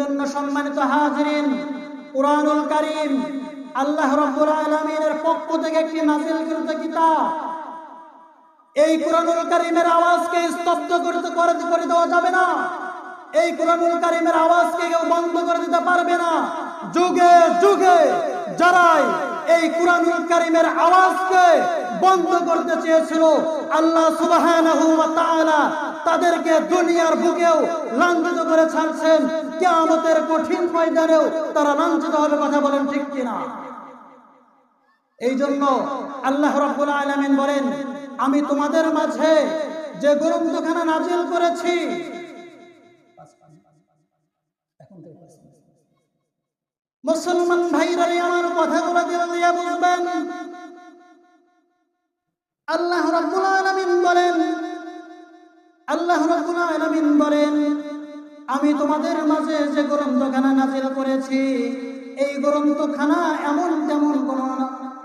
জন্য সম্মানিত হাজিরিন, কোরআনুল কারীম আল্লাহ রাব্বুল আলামিনের পক্ষ থেকে একটি নাজিলকৃত কিতাব। এই কোরআনুল কারীমের আওয়াজকে স্তব্ধ করতে করে করে দেওয়া যাবে না। এই কোরআনুল কারীমের আওয়াজকে কেউ বন্ধ করে দিতে পারবে না। যুগে যুগে যারাই এই কোরআনুল কারীমের আওয়াজকে বন্ধ করতে চেয়েছিল, আল্লাহ সুবহানাহু ওয়া তাআলা তাদেরকে দুনিয়ার বুকেও লাঞ্ছিত করে ছাড়ছেন। কিয়ামতের কঠিন ময়দানেও তারা লাঞ্ছিত হবে কথা বলেন ঠিক কিনা? এই জন্য আল্লাহ রাব্বুল আলামিন বলেন, আমি তোমাদের মাঝে যে গ্রন্থখানা নাজিল করেছি, মুসলমান ভাইরা আমার কথাগুলো দিল দিয়া বুঝবেন। আল্লাহ রাব্বুল আলামিন বলেন, আল্লাহ রাব্বুল আলামিন বলেন আমি তোমাদের মাঝে যে গ্রন্থখানা নাজিল করেছি, এই গ্রন্থখানা এমন তেমন কোন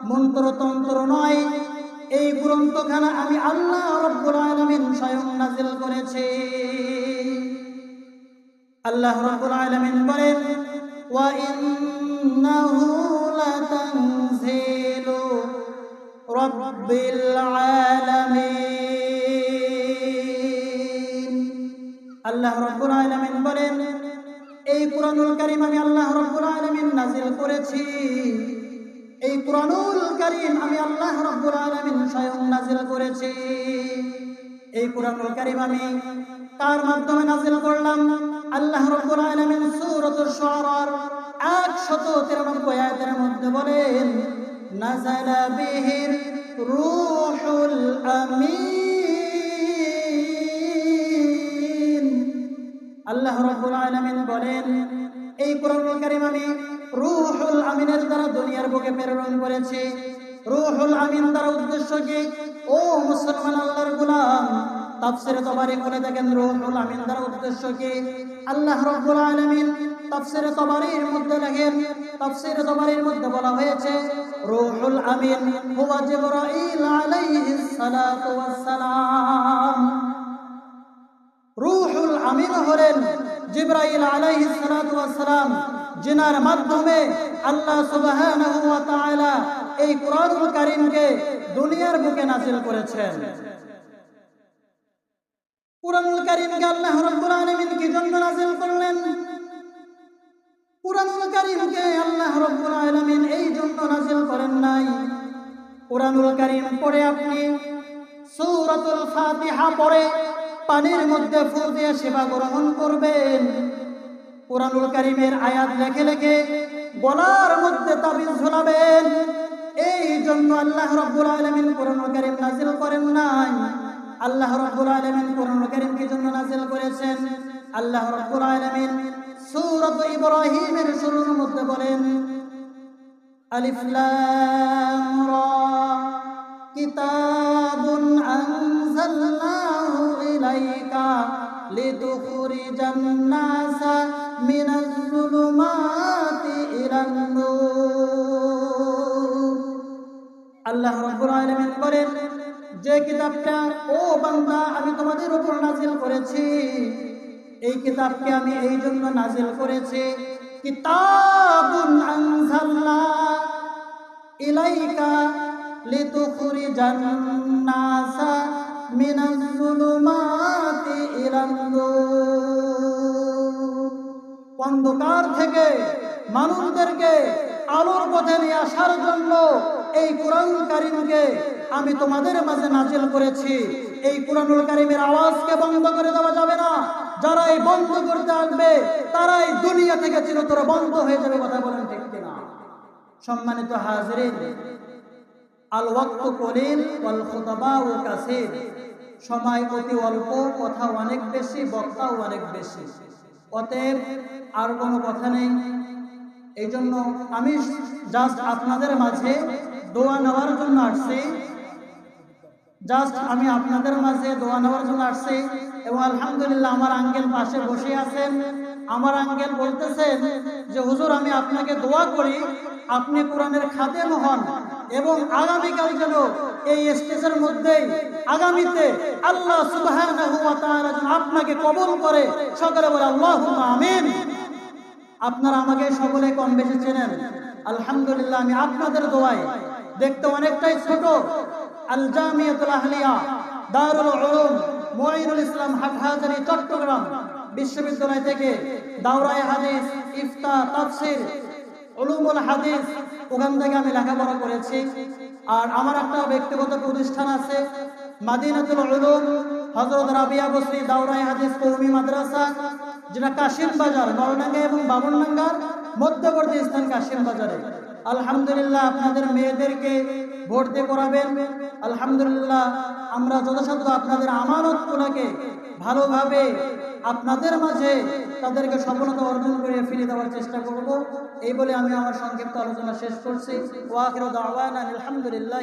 মন্ত্রতন্ত্র নয়। এই গ্রন্থখানা আমি আল্লাহ রব্বুল আলামিন স্বয়ং নাজিল করেছি। আল্লাহ রব্বুল আলামিন বলেন, ওয়া ইন্নাহু লাতানজিলু রাব্বিল আল্লাহ রব্বুল আলামিন বলেন, এই কোরআনুল কারীম আমি আল্লাহ রব্বুল আলামিন নাজিল করেছি। এই কোরআনুল কারীম আমি আল্লাহ রব্বুল আলামিন স্বয়ং নাজিল করেছি। এই কোরআনুল কারীম আমি কার মাধ্যমে নাজিল করলাম। আল্লাহ রব্বুল আলামিন সূরাতুশ শুআরার 193 আয়াতের মধ্যে বলেন, নাযালা বিহির রূহুল আমিন। আল্লাহ রাব্বুল আলামিন বলেন, এই কোরআনুল কারীম আমি রূহুল আমিনের দ্বারা দুনিয়ার বুকে প্রেরণ করেছি। রূহুল আমিন দ্বারা উদ্দেশ্য কি? ও মুসলমান আল্লাহর গোলাম, তাফসিরে তবারি বলে দেখেন, রূহুল আমিন দ্বারা উদ্দেশ্য কি? আল্লাহ রাব্বুল আলামিন তাফসিরে তবারির মধ্যে লেখেন, তাফসিরে তবারির মধ্যে বলা হয়েছে, রূহুল আমিন হুয়া জিবরাইল আলাইহিস সালাতু ওয়াস সালাম। হলেন জিব্রাইল আলাইহিস সালাতু ওয়াস সালাম জিনার মাধ্যমে আল্লাহ সুবহানাহু ওয়া তাআলা এই কোরআনুল কারীমকে দুনিয়ার বুকে নাযিল করেছেন। কোরআনুল কারীমকে আল্লাহ রাব্বুল আলামিন কি জন্য নাযিল করলেন? কোরআনুল কারীমকে আল্লাহ রাব্বুল আলামিন এই জন্য নাযিল করেন নাই। কোরআনুল কারীম পড়ে আপনি সূরাতুল ফাতিহা পড়ে পানির মধ্যে ফু দিয়ে সেবা গ্রহণ করবেন। কোরআনুল কারিমের আয়াত লেখে লেখে গলার মধ্যে তাবিজ ঝোলাবেন। এই জন্য আল্লাহ রব্বুল আলমিন কোরআনুল কারিম নাজিল করেন নাই। আল্লাহ রব্বুল আলমিন কোরআনুল কারিম কি জন্য নাজিল করেছেন। আল্লাহ রব্বুল আলমিন সূরাত ইব্রাহিমের শুরুর মধ্যে বলেন, আলিফ লাম রা, কিতাবুন আনজালনাহু ইলাইকা লিতুখরিজান নাসা মিনাজ যুলুমাতি ইলান নূর আল্লাহ রাব্বুল আলামিন যে কিতাবটা, ও বান্দা, আমি তোমাদের উপর নাজিল করেছি, এই কিতাবকে আমি এই জন্য নাজিল করেছি। কিতাবুন আনজালনা ইলাইকা লিতুখরিজান নাসা অন্ধকার থেকে মানুষদেরকে আলোর পথে নিয়ে আসার জন্য এই কোরআন কারিমকে আমি তোমাদের মাঝে নাজিল করেছি। এই কোরআনুল কারিমের আওয়াজকে বন্ধ করে দেওয়া যাবে না। যারা এই বন্ধ করতে আসবে, তারাই দুনিয়া থেকে চিরতরে বন্ধ হয়ে যাবে কথা বলেন ঠিক কিনা। সম্মানিত হাজরিন আল ওয়াক্ত কলিল ওয়াল খুতাবা খুতাবাউ কাসির। সময় অতি অল্প কথা অনেক বেশি, বক্তাও অনেক বেশি। অতএব আর কোনো কথা নেই। এই জন্য আমি জাস্ট আপনাদের মাঝে দোয়া নেওয়ার জন্য আসছি। জাস্ট আমি আপনাদের মাঝে দোয়া নেওয়ার জন্য আসছি এবং আলহামদুলিল্লাহ আমার আঙ্গেল পাশে বসে আছেন। আমার আঙ্গেল বলতেছেন যে, হুজুর, আমি আপনাকে দোয়া করি, আপনি কোরআনের খাদেম হন। এবং আগামীকাল যেন এই স্টেজের মধ্যেই আগামীতে আল্লাহ আপনাকে কবুল করে। সকলে বলে আল্লাহ আমিন। আপনারা আমাকে সকলে কম বেশি চেনেন। আলহামদুলিল্লাহ, আমি আপনাদের দোয়ায় দেখতে অনেকটাই ছোট। আল জামিয়াতুল আহলিয়া, দারুল উলুম ইসলাম, হাটহাজারী, চট্টগ্রাম বিশ্ববিদ্যালয় থেকে দাওরায়ে হাদিস ইফতা তাফসির, উলুমুল হাদিস ওখান থেকে আমি লেখাপড়া করেছি। আর আমার একটা ব্যক্তিগত প্রতিষ্ঠান আছে, মাদিনাতুল উলুম, হযরত রাবিয়া বসরি দাউরাই হাদিস কর্মী মাদ্রাসা, যেটা কাশিম বাজার, নলডাঙ্গা এবং বাবুলডাঙ্গার মধ্যবর্তী স্থান কাশিম বাজারে। আলহামদুলিল্লাহ আপনাদের মেয়েদেরকে ভোট দিয়ে করাবেন। আলহামদুলিল্লাহ আমরা যথাসাধ্য আপনাদের আমানত গুলাকে ভালোভাবে আপনাদের মাঝে তাদেরকে সফলতা অর্জন করে ফিরে দেওয়ার চেষ্টা করব। এই বলে আমি আমার সংক্ষিপ্ত আলোচনা শেষ করছি। ওয়াকির দাওয়ানা আলহামদুলিল্লাহ